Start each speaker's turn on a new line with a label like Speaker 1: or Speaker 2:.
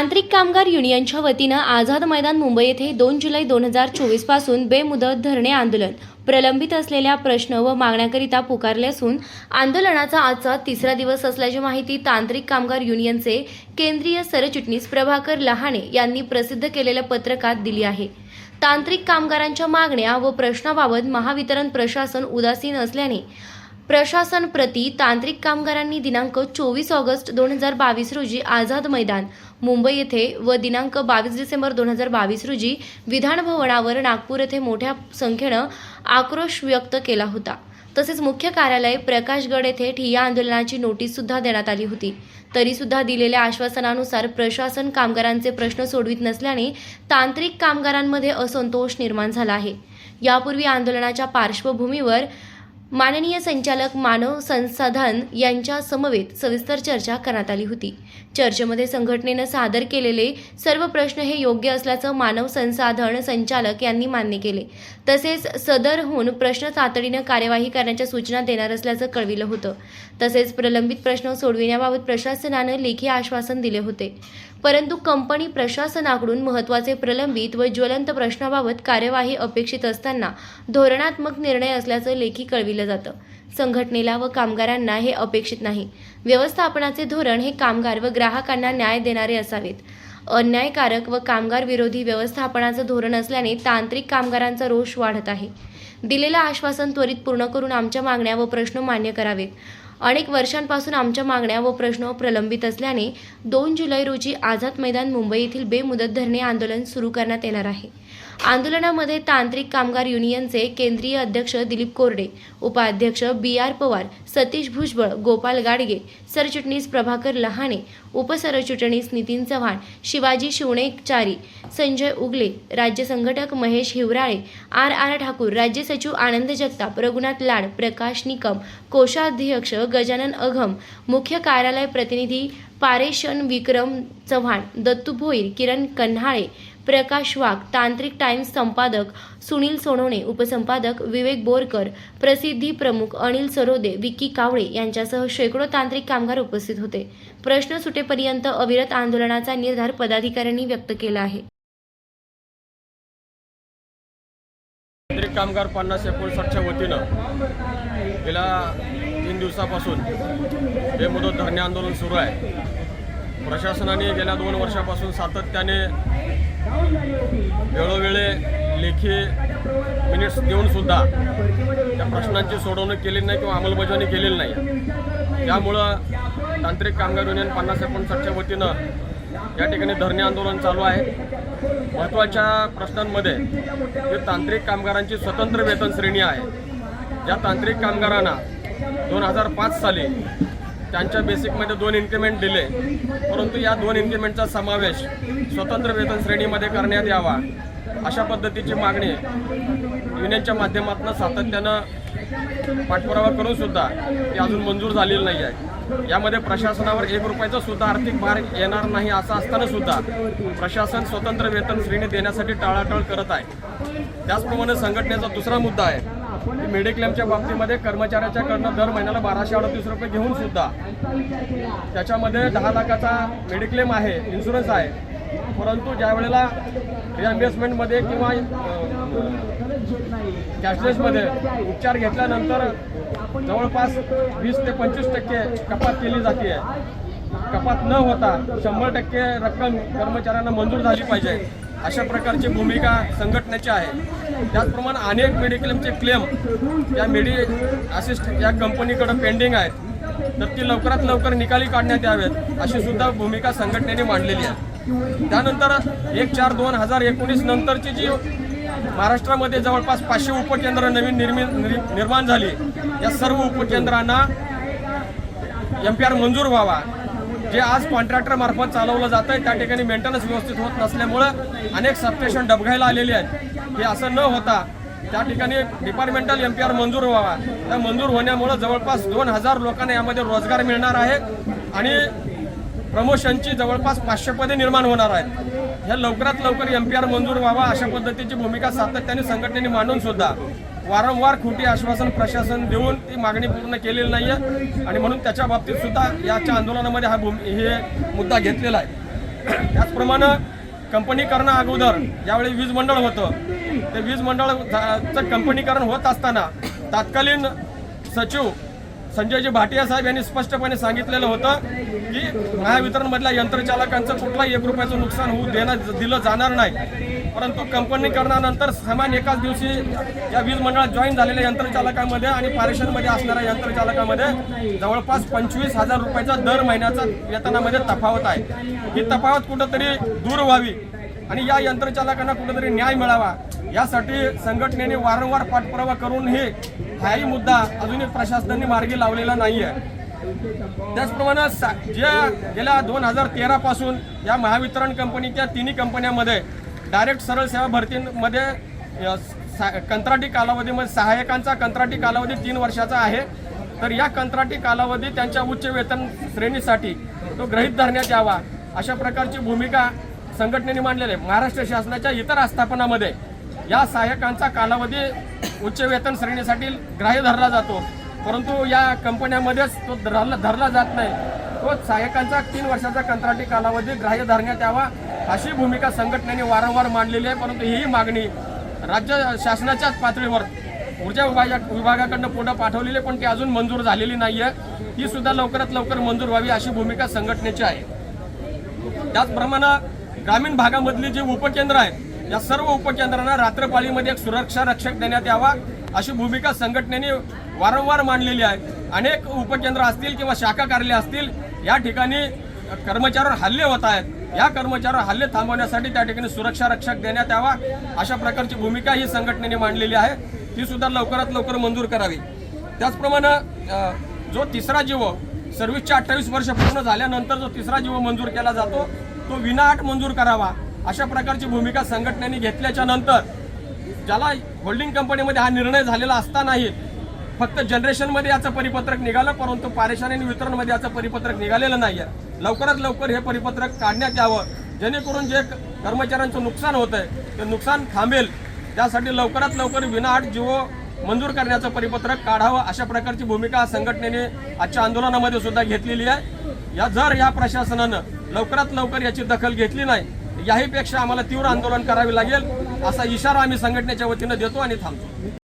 Speaker 1: तांत्रिक कामगार युनियनच्या वतीनं आझाद मैदान मुंबई येथे दोन जुलै दोन हजार चोवीसपासून बेमुदत धरणे आंदोलन प्रलंबित असलेल्या प्रश्न व मागण्याकरिता पुकारले असून आंदोलनाचा आजचा तिसरा दिवस असल्याची माहिती तांत्रिक कामगार युनियनचे केंद्रीय सरचिटणीस प्रभाकर लहाणे यांनी प्रसिद्ध केलेल्या पत्रकात दिली आहे. तांत्रिक कामगारांच्या मागण्या व प्रश्नाबाबत महावितरण प्रशासन उदासीन असल्याने प्रशासन प्रति तांत्रिक कामगारांनी दिनांक चोवीस ऑगस्ट दोन हजार बावीस रोजी आझाद मैदान मुंबई येथे व दिनांक बावीस डिसेंबर दोन हजार बावीस रोजी विधानभवनावर नागपूर येथे मोठ्या संख्येनं आक्रोश व्यक्त केला होता. तसेच मुख्य कार्यालय प्रकाशगड येथे ठिय्या आंदोलनाची नोटीस सुद्धा देण्यात आली होती. तरी सुद्धा दिलेल्या आश्वासनानुसार प्रशासन कामगारांचे प्रश्न सोडवित नसल्याने तांत्रिक कामगारांमध्ये असंतोष निर्माण झाला आहे. यापूर्वी आंदोलनाच्या पार्श्वभूमीवर माननीय संचालक मानव संसाधन यांच्या समवेत सविस्तर चर्चा करण्यात आली होती. चर्चेमध्ये संघटनेनं सादर केलेले सर्व प्रश्न हे योग्य असल्याचं मानव संसाधन संचालक यांनी मान्य केले. तसेच सदरहून प्रश्न तातडीनं कार्यवाही करण्याच्या सूचना देणार असल्याचं कळविलं होतं. तसेच प्रलंबित प्रश्न सोडविण्याबाबत प्रशासनानं लेखी आश्वासन दिले होते. परंतु कंपनी प्रशासनाकडून महत्त्वाचे प्रलंबित व ज्वलंत प्रश्नाबाबत कार्यवाही अपेक्षित असताना धोरणात्मक निर्णय असल्याचं लेखी कळविलं जातं. संघटनेला व कामगारांना हे अपेक्षित नाही. व्यवस्थापनाचे धोरण हे कामगार व ग्राहकांना न्याय देणारे असावेत. अन्यायकारक व कामगार विरोधी व्यवस्थापनाचं धोरण असल्याने तांत्रिक कामगारांचा रोष वाढत आहे. दिलेलं आश्वासन त्वरित पूर्ण करून आमच्या मागण्या व प्रश्न मान्य करावेत. अनेक वर्षांपासून आमच्या मागण्या व प्रश्न प्रलंबित असल्याने दोन जुलै रोजी आझाद मैदान मुंबई येथील बेमुदत धरणे आंदोलन सुरू करण्यात येणार आहे. आंदोलनामध्ये तांत्रिक कामगार युनियनचे केंद्रीय अध्यक्ष दिलीप कोरडे उपाध्यक्ष बी आर पवार सतीश भुजबळ गोपाल गाडगे सरचिटणीस प्रभाकर लहाणे उपसरचिटणीस नितीन चव्हाण शिवाजी शिवणेचारी संजय उगले राज्य संघटक महेश हिवराळे आर आर ठाकूर राज्य सचिव आनंद जगताप रघुनाथ लाड प्रकाश निकम कोषाध्यक्ष गजानन अघम मुख्य कार्यालय प्रतिनिधी पारेशन विक्रम चव्हाण दत्तू भोईर किरण कन्हाळे प्रकाश वाघ तांत्रिक टाइम्स संपादक सुनील सोनवणे उपसंपादक विवेक बोरकर प्रसिद्धी प्रमुख अनिल सरोदे विक्की कावळे यांच्यासह शेकडो तांत्रिक कामगार उपस्थित होते. प्रश्न सुटेपर्यंत अविरत आंदोलनाचा निर्धार पदाधिकाऱ्यांनी व्यक्त केला आहे.
Speaker 2: तांत्रिक कामगार पन्नास एकोणसाठच्या वतीनं गेल्या तीन दिवसापासून हे मुदत धरणे आंदोलन सुरू आहे. प्रशासनाने गेल्या दोन वर्षापासून सातत्याने वेळोवेळी लेखी मिनिट्स देऊनसुद्धा त्या प्रश्नांची सोडवणूक केलेली नाही किंवा अंमलबजावणी केलेली नाही. त्यामुळं तांत्रिक कामगार युनियन पन्नास एकोणसाठच्या वतीनं या ठिकाणी धरणे आंदोलन चालू आहे. महत्त्वाच्या प्रश्नांमध्ये जे तांत्रिक कामगारांची स्वतंत्र वेतन श्रेणी आहे ज्या तांत्रिक कामगारांना दोन हजार पाच साली त्यांच्या बेसिकमध्ये दोन इन्क्रिमेंट दिले. परंतु या दोन इन्क्रिमेंटचा समावेश स्वतंत्र वेतन श्रेणीमध्ये करण्यात यावा अशा पद्धतीची मागणी युनियनच्या माध्यमातून सातत्यानं पाठपुरावा करून सुद्धा ती अजून मंजूर झालेली नाही आहे. यामध्ये प्रशासनावर एक रुपयाचा सुद्धा आर्थिक भार येणार नाही असं असताना सुद्धा प्रशासन स्वतंत्र वेतन श्रेणी देण्यासाठी टाळाटाळ करत आहे. त्याचप्रमाणे संघटनेचा दुसरा मुद्दा आहे. की मेडिक्लेमच्या बाबतीमध्ये कर्मचाऱ्याच्याकडनं दर महिन्याला बाराशे अडतीस रुपये घेऊन सुद्धा. त्याच्यामध्ये दहा लाखाचा मेडिक्लेम आहे इन्शुरन्स आहे. परंतु ज्या वेळेला रिअम्बर्समेंटमध्ये किंवा कॅशलेसमध्ये उपचार घेतल्यानंतर जवळपास वीस ते पंचवीस टक्के कपात केली जाते कपात न होता शंभर टक्के रक्कम कर्मचाऱ्यांना मंजूर झाली पाहिजे. अशा प्रकारची भूमिका संघटनेची आहे. त्याचप्रमाणे अनेक मेडिक्लेमचे क्लेम या मेडि असिस्ट या कंपनीकडं पेंडिंग आहेत. तर ती लवकरात लवकर निकाली काढण्यात यावेत अशी सुद्धा भूमिका संघटनेने मांडलेली आहे. त्यानंतर एक चार दोन हजार एकोणीस नंतरची जी महाराष्ट्रामध्ये जवळपास पाचशे उपकेंद्र नवीन निर्मि निर्माण झाली या सर्व उपकेंद्रांना एम पी आर मंजूर व्हावा जे आज कॉन्ट्रॅक्टर मार्फत चालवलं जातं आहे त्या ठिकाणी मेंटेनन्स व्यवस्थित होत नसल्यामुळं अनेक सबस्टेशन डबघायला आलेली आहेत. हे असं न होता त्या ठिकाणी डिपार्टमेंटल एम पी आर मंजूर व्हावा. त्या मंजूर होण्यामुळं जवळपास दोन हजार लोकांना यामध्ये रोजगार मिळणार आहे आणि प्रमोशनची जवळपास पाचशे पदे निर्माण होणार आहेत. ह्या लवकरात लवकर एम पी आर मंजूर व्हावा अशा पद्धतीची भूमिका सातत्याने संघटनेने मांडून सुद्धा. वारंवार खोटी आश्वासन प्रशासन देऊन ती मागणी पूर्ण केलेली नाही आहे आणि म्हणून त्याच्या बाबतीत सुद्धा याच्या आंदोलनामध्ये हा भूमी हे मुद्दा घेतलेला आहे. त्याचप्रमाणे कंपनीकरणा अगोदर ज्यावेळी वीज मंडळ होतं ते वीज मंडळाचं कंपनीकरण होत असताना तत्कालीन सचिव संजयजी भाटिया साहेब यांनी स्पष्टपणे सांगितलेलं होतं की महावितरणमधल्या यंत्रचालकांचं कुठलाही एक रुपयाचं नुकसान होऊ देणं दिलं जाणार नाही. परंतु कंपनीकरणानंतर समान एकाच दिवशी या वीज मंडळात जॉईन झालेल्या यंत्रचालकामध्ये आणि पारेषणमध्ये असणाऱ्या यंत्रचालकामध्ये जवळपास पंचवीस हजार रुपयाचा दर महिन्याचा वेतनामध्ये तफावत आहे. ही तफावत कुठंतरी दूर व्हावी आणि या यंत्रचालकांना कुठेतरी न्याय मिळावा यासाठी संघटनेने वारंवार पाठपुरावा करूनही हाही मुद्दा अजूनही प्रशासनाने मार्गी लावलेला नाही आहे त्याचप्रमाणे सा- ज्या गेल्या दोन हजार तेरापासून या महावितरण कंपनीच्या तिन्ही कंपन्यांमध्ये डायरेक्ट सरळ सेवा भरतीमध्ये सा- कंत्राटी कालावधीमध्ये सहाय्यकांचा कंत्राटी कालावधी तीन वर्षाचा आहे. तर या कंत्राटी कालावधी त्यांच्या उच्च वेतन श्रेणीसाठी तो गृहीत धरण्यात यावा अशा प्रकारची भूमिका संघटनेने मांडलेली आहे. महाराष्ट्र शासनाच्या इतर आस्थापनामध्ये या सहाय्यकांचा कालावधी उच्च वेतन श्रेणीसाठी ग्राह्य धरला जातो. परंतु या कंपन्यामध्येच तो धरला धरला जात नाही. तो सहाय्यकांचा तीन वर्षाचा कंत्राटी कालावधी ग्राह्य धरण्यात यावा अशी भूमिका संघटनेने वारंवार मांडलेली आहे. परंतु ही मागणी राज्य शासनाच्याच पातळीवर ऊर्जा विभागा विभागाकडनं पुढं पाठवलेली आहे, पण ती अजून मंजूर झालेली नाही आहे ती सुद्धा लवकरात लवकर मंजूर व्हावी अशी भूमिका संघटनेची आहे. त्याचप्रमाणे ग्रामीण भागामधली जी उपकेंद्र आहेत या सर्व उपकेंद्रांना रात्रपाळीमध्ये एक सुरक्षा रक्षक देण्यात यावा अशी भूमिका संघटनेने वारंवार मांडलेली आहे. अनेक उपकेंद्र असतील किंवा शाखा कार्यालय असतील या ठिकाणी कर्मचाऱ्यांवर हल्ले होत आहेत. या कर्मचाऱ्यांवर हल्ले थांबवण्यासाठी त्या ठिकाणी सुरक्षा रक्षक देण्यात यावा अशा प्रकारची भूमिका ही संघटनेने मांडलेली आहे. ती सुद्धा लवकरात लवकर मंजूर करावी. त्याचप्रमाणे जो तिसरा जीव सर्व्हिसच्या अठ्ठावीस वर्ष पूर्ण झाल्यानंतर जो तिसरा जीव मंजूर केला जातो तो विनाअट मंजूर करावा. अशा प्रकारची भूमिका संघटनेने घेतल्याच्या नंतर ज्याला होल्डिंग कंपनीमध्ये हा निर्णय झालेला असतानाही फक्त जनरेशनमध्ये याचं परिपत्रक निघालं परंतु पारेषण आणि वितरणमध्ये याचं परिपत्रक निघालेलं नाही आहे लवकरात लवकर हे परिपत्रक काढण्यात यावं. जेणेकरून जे कर्मचाऱ्यांचं नुकसान होत आहे ते नुकसान थांबेल. त्यासाठी लवकरात लवकर विनाआट जिओ मंजूर करण्याचं परिपत्रक काढावं अशा प्रकारची भूमिका संघटनेने आजच्या आंदोलनामध्ये सुद्धा घेतलेली आहे. या जर या प्रशासनानं लवकरात लवकर याची दखल घेतली नाही याहीपेक्षा आम्हाला तीव्र आंदोलन करावे लागेल असा इशारा आम्ही संघटनेच्या वतीनं देतो आणि थांबतो.